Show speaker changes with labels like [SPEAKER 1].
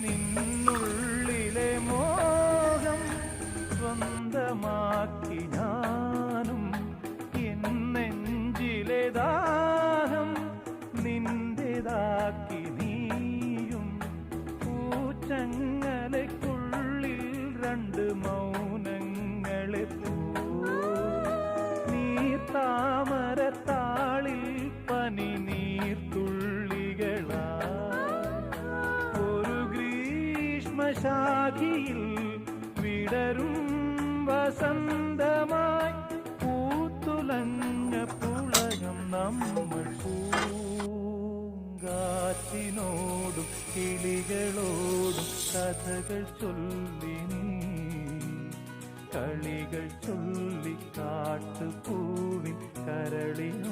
[SPEAKER 1] നിന്നുള്ളിലെ മോഹം സ്വന്തമാക്കി ഞാനും എന്നെഞ്ചിലെ ദാഹം നിന്റേതാക്കി നീയും. പൂച്ചങ്ങലയ്ക്കുള്ളിൽ രണ്ട് മൗനങ്ങളെ പോ. നീർത്താമരത്താളിൽ പനി നീർത്തുള്ളികളാ. ഗ്രീഷ്മശാഖിയിൽ വിടരും വസന്തമായി പൂത്തുലഞ്ഞ പുളകം നമ്മൾ പൂങ്കാറ്റിനോടും കിളികളോടും കഥകൾ ചൊല്ലി കളികൾ ചൊല്ലി കാട്ടുപൂവിൻ കരളിനോടും നീ